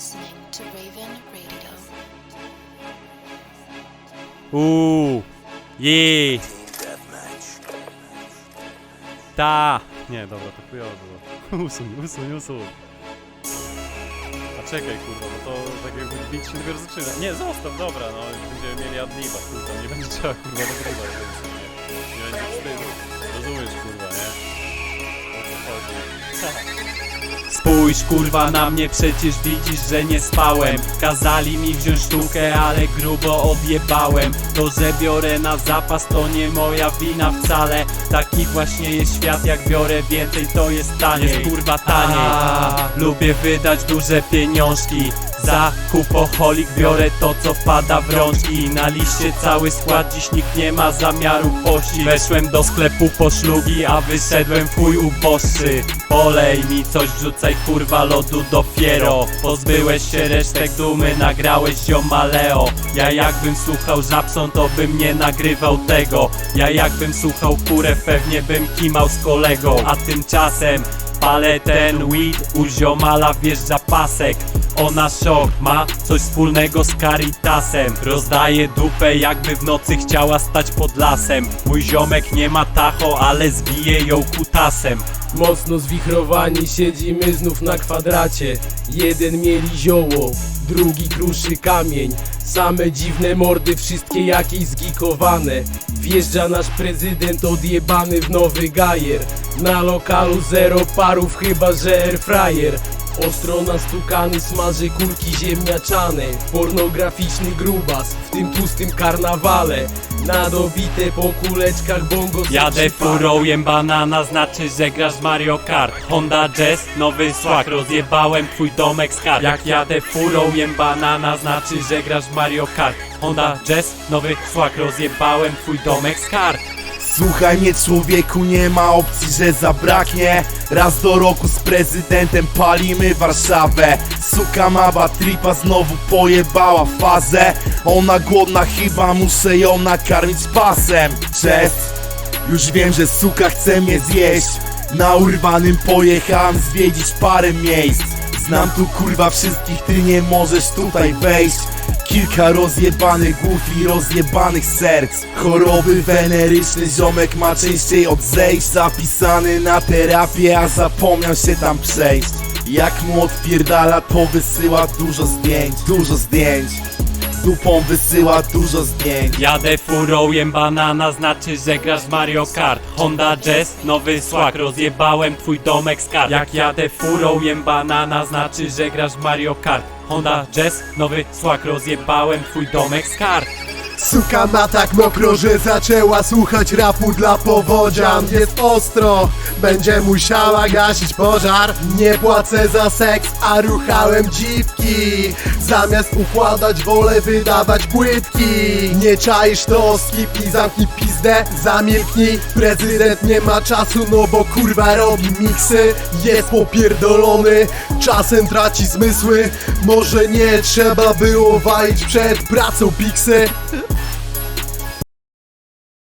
listening to Raven Radio. Uuu, jej, ta. Nie, dobra, to chujowo było. Usuń, usuń, usuń. A czekaj, kurwa, no to tak jakby bić się dopiero zaczyna. Nie, zostaw, dobra, no będziemy mieli adliba, kurwa, nie będzie trzeba, kurwa, nagrywać, więc nie, nie będzie wstydu. Rozumiesz, kurwa, nie? O co chodzi. Spójrz kurwa na mnie, przecież widzisz, że nie spałem. Kazali mi wziąć sztukę, ale grubo odjebałem To, że biorę na zapas, to nie moja wina wcale. Taki właśnie jest świat, jak biorę więcej, to jest taniej. Jest kurwa taniej. Lubię wydać duże pieniążki. Za kupoholik biorę to co pada w rączki. Na liście cały skład, dziś nikt nie ma zamiaru pościć Weszłem do sklepu po szlugi, a wyszedłem w chuj uboższy. Polej mi coś, wrzucaj kurwa lodu do fiero Pozbyłeś się resztek dumy, nagrałeś ziomaleo Ja jakbym słuchał Żabson, to bym nie nagrywał tego. Ja jakbym słuchał kurę, pewnie bym kimał z kolegą A tymczasem Palę ten weed, u ziomala wjeżdża pasek Ona szok, ma coś wspólnego z Caritasem. Rozdaje dupę jakby w nocy chciała stać pod lasem. Mój ziomek nie ma tacho, ale zbije ją kutasem. Mocno zwichrowani siedzimy znów na kwadracie. Jeden mieli zioło, drugi kruszy kamień. Same dziwne mordy, wszystkie jakieś zgikowane. Wjeżdża nasz prezydent odjebany w nowy gajer. Na lokalu zero parów, chyba że airfryer Ostro nastukany smaży kulki ziemniaczane. Pornograficzny grubas w tym tłustym karnawale. Nadobite po kuleczkach bongo Jadę furą, jem banana, znaczy, że grasz w Mario Kart. Honda Jazz, nowy swag, rozjebałem twój domek z hard Jak jadę furą, jem banana, znaczy, że grasz w Mario Kart. Honda Jazz, nowy swag, rozjebałem twój domek z kart Słuchaj mnie człowieku, nie ma opcji, że zabraknie. Raz do roku z prezydentem palimy Warszawę. Suka maba tripa znowu pojebała fazę. Ona głodna chyba, muszę ją nakarmić pasem. Cześć, już wiem, że suka chce mnie zjeść. Na urwanym pojechałem zwiedzić parę miejsc Znam tu kurwa wszystkich, ty nie możesz tutaj wejść. Kilka rozjebanych głów i rozjebanych serc. Choroby weneryczne ziomek ma częściej od zejść. Zapisany na terapię, a zapomniał się tam przejść. Jak mu odpierdala to wysyła dużo zdjęć Dużo zdjęć Dupą wysyła dużo zdjęć. Jadę furą, jem banana, znaczy, że grasz Mario Kart. Honda Jazz, nowy swag, rozjebałem twój domek z kart. Jak jadę furą, jem banana, znaczy, że grasz Mario Kart. Honda Jazz, nowy swag, rozjebałem twój domek z kart Suka ma tak mokro, że zaczęła słuchać rapu dla powodzian Jest ostro, będzie musiała gasić pożar. Nie płacę za seks, a ruchałem dziwki. Zamiast układać wolę wydawać płytki. Nie czaisz to, skipnij, zamknij pizdę, zamilknij. Prezydent nie ma czasu, no bo kurwa robi miksy. Jest popierdolony, czasem traci zmysły. Może nie trzeba było walić przed pracą piksy